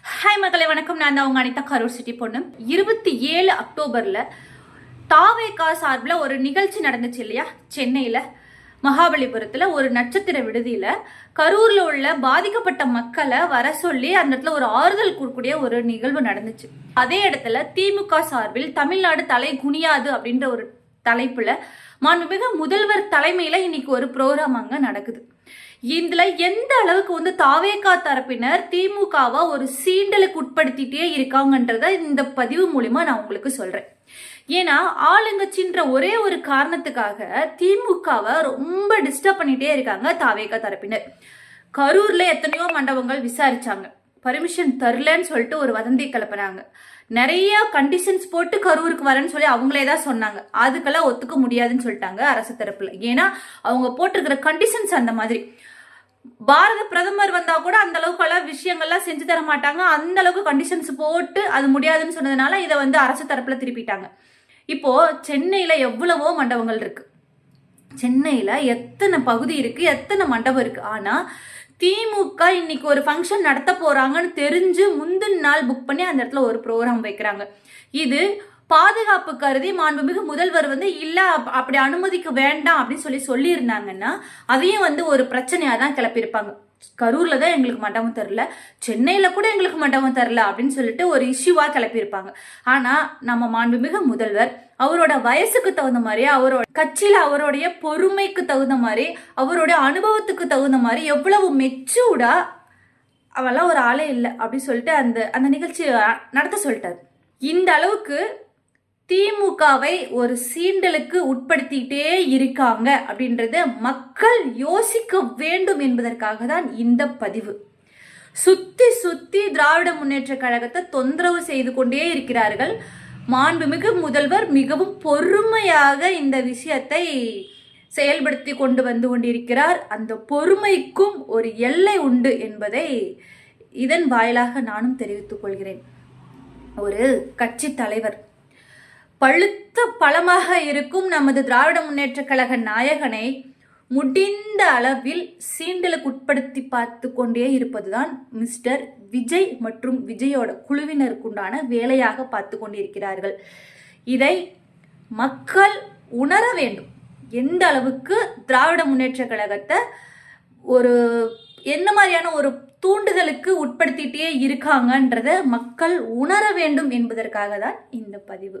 Hi மக்களை வணக்கம். நான் தான் அவங்க அனிதா கரூர் சிட்டி பொண்ணு. இருபத்தி ஏழு அக்டோபர்ல தாவேகா சார்பில் ஒரு நிகழ்ச்சி நடந்துச்சு இல்லையா? சென்னையில் மகாபலிபுரத்தில் ஒரு நட்சத்திர விடுதியில். கரூரில் உள்ள பாதிக்கப்பட்ட மக்களை வர சொல்லி அந்த இடத்துல ஒரு ஆறுதல் கூறக்கூடிய ஒரு நிகழ்வு நடந்துச்சு. அதே இடத்துல திமுக சார்பில் தமிழ்நாடு தலை குனியாது அப்படின்ற ஒரு தலைப்பில் மாண்புமிகு முதல்வர் தலைமையில இன்னைக்கு ஒரு ப்ரோக்ராம் அங்க நடக்குது. இதுல எந்த அளவுக்கு வந்து தாவேகா தரப்பினர் திமுகவை ஒரு சீண்டலுக்கு உட்படுத்திட்டே இருக்காங்கன்றத இந்த பதிவு மூலிமா நான் உங்களுக்கு சொல்றேன். ஏன்னா ஆளுங்கட்சின்ற ஒரே ஒரு காரணத்துக்காக திமுகவை ரொம்ப டிஸ்டர்ப் பண்ணிட்டே இருக்காங்க தாவேகா தரப்பினர். கரூர்ல எத்தனையோ மண்டபங்கள் விசாரிச்சாங்க. பர்மிஷன் தரலன்னு சொல்லிட்டு ஒரு வதந்தி கிளப்புனாங்க. நிறைய கண்டிஷன்ஸ் போட்டு கரூருக்கு வரேன்னு சொல்லி அவங்களே தான் சொன்னாங்க. அதுக்கெல்லாம் ஒத்துக்க முடியாதுன்னு சொல்லிட்டாங்க அரசு தரப்புல. ஏன்னா அவங்க போட்டிருக்கிற கண்டிஷன்ஸ் அந்த மாதிரி. பாரத பிரதமர் வந்தா கூட அந்த அளவுக்குலாம் விஷயங்கள்லாம் செஞ்சு தர மாட்டாங்க. அந்த அளவுக்கு கண்டிஷன்ஸ் போட்டு அது முடியாதுன்னு சொன்னதுனால இதை வந்து அரசு தரப்புல திருப்பிட்டாங்க. இப்போ சென்னையில எவ்வளவோ மண்டபங்கள் இருக்கு. சென்னையில எத்தனை பகுதி இருக்கு எத்தனை மண்டபம் இருக்கு. ஆனா திமுக இன்னைக்கு ஒரு ஃபங்க்ஷன் நடத்த போறாங்கன்னு தெரிஞ்சு முந்தின நாள் புக் பண்ணி அந்த இடத்துல ஒரு ப்ரோக்ராம் வைக்கிறாங்க. இது பாதுகாப்பு கருதி மாண்புமிகு முதல்வர் வந்து இல்ல அப்- அப்படி அனுமதிக்க வேண்டாம் அப்படின்னு சொல்லி சொல்லியிருந்தாங்கன்னா அதையும் வந்து ஒரு பிரச்சனையா தான் கிளப்பியிருப்பாங்க. கரூரில் தான் எங்களுக்கு மண்டபம் தரல சென்னையில் கூட எங்களுக்கு மண்டபம் தரல அப்படின்னு சொல்லிட்டு ஒரு இஷ்யூவாக கிளப்பியிருப்பாங்க. ஆனால் நம்ம மாண்புமிகு முதல்வர் அவரோட வயசுக்கு தகுந்த மாதிரி அவரோட கட்சியில் அவருடைய பொறுமைக்கு தகுந்த மாதிரி அவருடைய அனுபவத்துக்கு தகுந்த மாதிரி எவ்வளவு மெச்சூர்டாக அவெல்லாம் ஒரு ஆளே இல்லை அப்படின்னு சொல்லிட்டு அந்த அந்த நிகழ்ச்சி நடத்த சொல்லிட்டாரு. இந்த அளவுக்கு திமுகவை ஒரு சீண்டலுக்கு உட்படுத்திட்டே இருக்காங்க அப்படின்றது மக்கள் யோசிக்க வேண்டும் என்பதற்காக தான் இந்த பதிவு. சுத்தி சுத்தி திராவிட முன்னேற்ற கழகத்தை தொந்தரவு செய்து கொண்டே இருக்கிறார்கள். மாண்புமிகு முதல்வர் மிகவும் பொறுமையாக இந்த விஷயத்தை செயல்படுத்தி கொண்டு வந்து கொண்டிருக்கிறார். அந்த பொறுமைக்கும் ஒரு எல்லை உண்டு என்பதை இதன் வாயிலாக நானும் தெரிவித்துக் கொள்கிறேன். ஒரு கட்சி தலைவர் பழுத்த பழமாக இருக்கும் நமது திராவிட முன்னேற்ற கழக நாயகனை முடிந்த அளவில் சீண்டலுக்கு உட்படுத்தி பார்த்து கொண்டே இருப்பதுதான் மிஸ்டர் விஜய் மற்றும் விஜயோட குழுவினருக்குண்டான வேலையாக பார்த்து கொண்டிருக்கிறார்கள். இதை மக்கள் உணர வேண்டும். எந்த அளவுக்கு திராவிட முன்னேற்ற கழகத்தை ஒரு என்ன மாதிரியான ஒரு தூண்டுதலுக்கு உட்படுத்திட்டே இருக்காங்கன்றத மக்கள் உணர வேண்டும் என்பதற்காக தான் இந்த பதிவு.